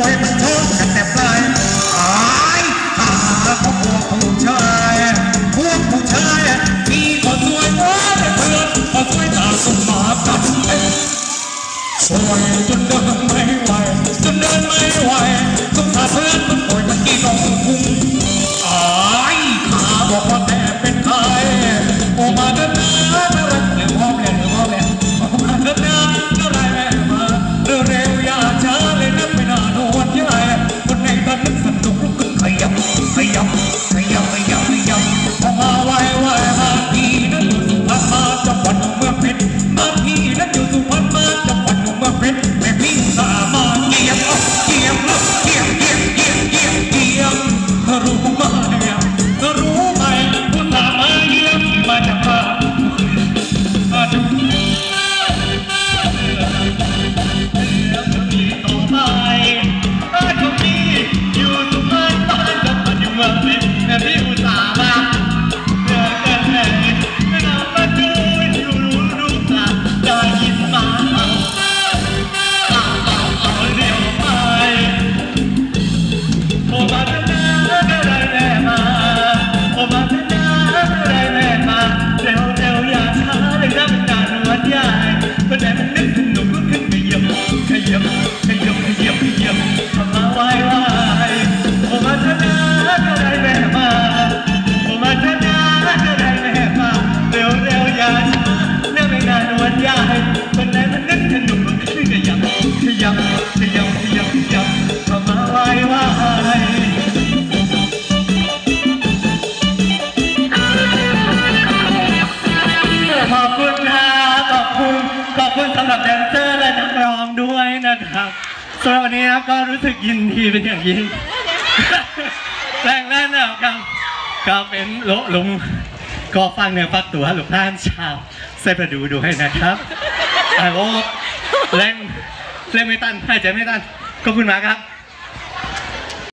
วยมันชกพวกผู้ชายพวกผู้ชายมีคนสวยโอเพื่อนคนวตาสมมากับเป็นสวยจนเดิน ครับสำหรับวันนี้ครับก็รู้สึกยินดีเป็นอย่างยิ่งแรงแรกนะครับก็เป็นโลลงก็ฟังเนื้อฟักตัวหลุกท่านชาวเซบประดูด้วยนะครับแต่โอ้เล่นเล่นไม่ตันหายใจไม่ตันก็บคุณมาครับ